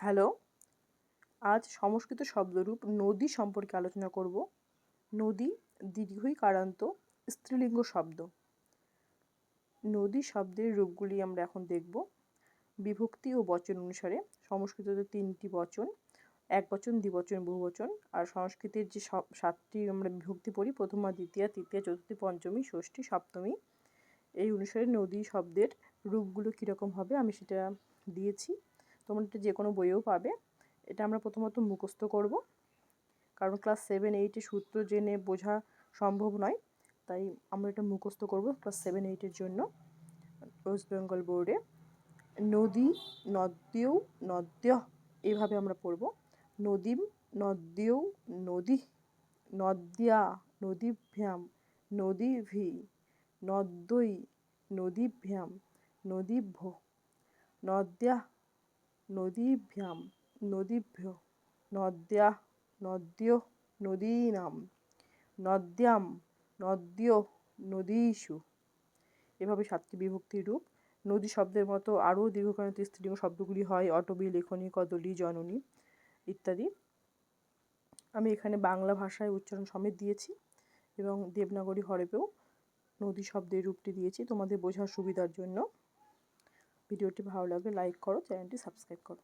Hello, আজ সংস্কৃত শব্দরূপ নদী সম্পর্কে আলোচনা করব। নদী দীর্ঘই কারান্ত, স্ত্রীলিঙ্গ শব্দ। নদী শব্দের রূপগুলি আমরা এখন দেখব। বিভক্তি ও বচন অনুসারে সংস্কৃততে তিনটি বচন, এক বচন দ্বিবচন বহুবচন আর সংস্কৃতের যে সব সাতটি আমরা বিভক্তি পড়ি, প্রথমা, দ্বিতীয়া, তৃতীয়া, চতুর্থী, পঞ্চমী, ষষ্ঠী, সপ্তমী, এই অনুসারে নদী শব্দের রূপগুলো কীরকম হবে আমি সেটা দিয়েছি। তোমরা এটা যে কোনো বইয়েও পাবে। এটা আমরা প্রথমত মুখস্থ করব। কারণ ক্লাস সেভেন এইটে সূত্র জেনে বোঝা সম্ভব নয়। তাই আমরা এটা মুখস্থ করব ক্লাস সেভেন এইটের জন্য ওয়েস্ট বেঙ্গল বোর্ডে নদী, নদ্যেও, নদ্য এইভাবে আমরা পড়ব। নদীম, নদ্যেও, নদী, নদ্যা, নদীভ্যাম, নদীভি নদ্যই নদীভ্যাম, নদীভ্য, নদ্যা নদীভ্যাম, নদীভ্য, নদ্যা, নদ্য, নদীনাম, নদ্যাম, নদ্য, নদীষু। এভাবে সাতটি বিভক্তির রূপ। নদী শব্দের মতো আরও দীর্ঘকান্ত স্ত্রীলিঙ্গ শব্দগুলি হয় অটবি, লেখনী, কদলী, জননী ইত্যাদি। আমি এখানে বাংলা ভাষায় উচ্চারণ সমেত দিয়েছি এবং দেবনাগরী হরপেও নদী শব্দের রূপটি দিয়েছি তোমাদের বোঝার সুবিধার জন্য। ভিডিওটি ভালো লাগলে লাইক করো চ্যানেলটি সাবস্ক্রাইব করো।